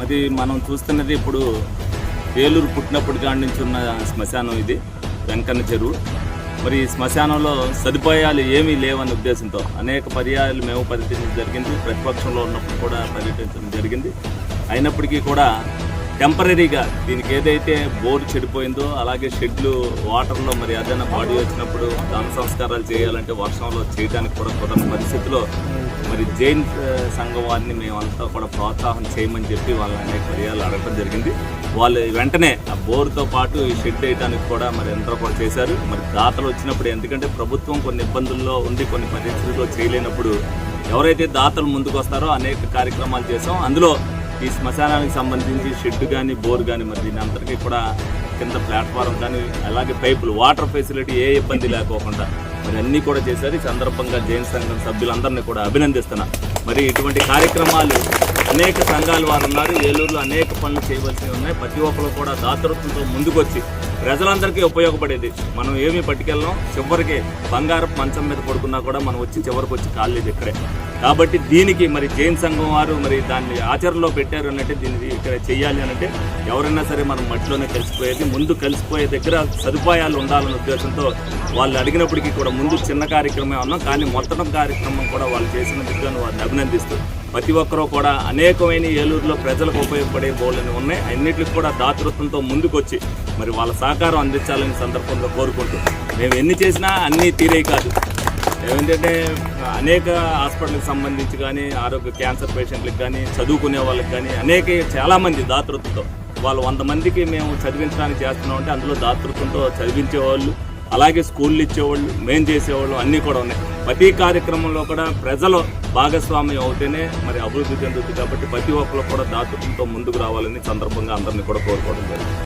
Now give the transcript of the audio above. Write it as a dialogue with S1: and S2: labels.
S1: మరి మనం చూస్తున్నది ఇప్పుడు ఏలూరు పుట్టినప్పటి కాడి నుంచి ఉన్న శ్మశానం ఇది వెంకన్న చెరువు. మరి ఈ శ్మశానంలో సదుపాయాలు ఏమీ లేవన్న ఉద్దేశంతో అనేక పర్యాయాలు మేము పర్యటించడం జరిగింది. ప్రతిపక్షంలో ఉన్నప్పుడు కూడా పర్యటించడం జరిగింది. అయినప్పటికీ కూడా టెంపరీగా దీనికి ఏదైతే బోర్ చెడిపోయిందో అలాగే షెడ్లు వాటర్లో మరి ఏదైనా బాడీ వచ్చినప్పుడు దాన సంస్కారాలు చేయాలంటే వర్షంలో చేయడానికి కూడా కుదరని పరిస్థితిలో మరి జైన్ ఆ, సంఘం వారిని మేమంతా కూడా ప్రోత్సాహం చేయమని చెప్పి వాళ్ళని అనేక పర్యాలు అడగడం జరిగింది. వాళ్ళు వెంటనే ఆ బోర్తో పాటు ఈ షెడ్ వేయడానికి కూడా మరి ఎంతో కూడా చేశారు. మరి దాతలు వచ్చినప్పుడు ఎందుకంటే ప్రభుత్వం కొన్ని ఇబ్బందుల్లో ఉండి కొన్ని పరిస్థితుల్లో చేయలేనప్పుడు ఎవరైతే దాతలు ముందుకు వస్తారో అనేక కార్యక్రమాలు చేసాం అందులో ఈ శ్మశానానికి సంబంధించి షెడ్ కానీ బోర్ కానీ మరి దీని అందరికీ కూడా కింద ప్లాట్ఫారం కానీ అలాగే పైపులు వాటర్ ఫెసిలిటీ ఏ ఇబ్బంది లేకోకుండా మరి అన్నీ కూడా చేశారు. ఈ సందర్భంగా జైన్ సంఘం సభ్యులందరినీ కూడా అభినందిస్తున్నా. మరి ఇటువంటి కార్యక్రమాలు అనేక సంఘాలు వారు ఉన్నారు. ఏలూరులో అనేక పనులు చేయవలసినవి ఉన్నాయి. ప్రతి ఒక్కరు కూడా దాతృత్వంతో ముందుకొచ్చి ప్రజలందరికీ ఉపయోగపడేది. మనం ఏమీ పట్టుకెళ్ళాం? చివరికి బంగారు మంచం మీద పడుకున్నా కూడా మనం వచ్చి చివరికి వచ్చి కాలేదు ఇక్కడే. కాబట్టి దీనికి మరి జైన్ సంఘం వారు మరి దాన్ని ఆచరణలో పెట్టారు అన్నట్టు దీన్ని ఇక్కడ చేయాలి అనంటే ఎవరైనా సరే మనం మట్టిలోనే కలిసిపోయేది ముందు కలిసిపోయే దగ్గర సదుపాయాలు ఉండాలన్న ఉద్దేశంతో వాళ్ళు అడిగినప్పటికీ కూడా ముందు చిన్న కార్యక్రమే ఉన్నాం కానీ మొత్తం కార్యక్రమం కూడా వాళ్ళు చేసిన గాను వారిని అభినందిస్తూ ప్రతి ఒక్కరూ కూడా అనేకమైన ఏలూరులో ప్రజలకు ఉపయోగపడే బోర్డులు ఉన్నాయి. అన్నిటికి కూడా దాతృత్వంతో ముందుకొచ్చి మరి వాళ్ళ సహకారం అందించాలని సందర్భంలో కోరుకుంటూ మేము ఎన్ని చేసినా అన్నీ తీరే కాదు. ఏమిటంటే అనేక హాస్పిటల్కి సంబంధించి కానీ ఆరోగ్య క్యాన్సర్ పేషెంట్లకు కానీ చదువుకునే వాళ్ళకి కానీ అనేక చాలామంది దాతృత్వంతో వాళ్ళు వంద మందికి మేము చదివించడానికి చేస్తున్నాం అంటే అందులో దాతృత్వంతో చదివించేవాళ్ళు అలాగే స్కూళ్ళు ఇచ్చేవాళ్ళు మేం చేసేవాళ్ళు అన్నీ కూడా ఉన్నాయి. ప్రతి కార్యక్రమంలో కూడా ప్రజలు భాగస్వామ్యం అవుతేనే మరి అభివృద్ధి చెందుతుంది కాబట్టి ప్రతి ఒక్కరు కూడా దాతృత్వంతో ముందుకు రావాలని సందర్భంగా అందరినీ కూడా కోరుకోవడం జరిగింది.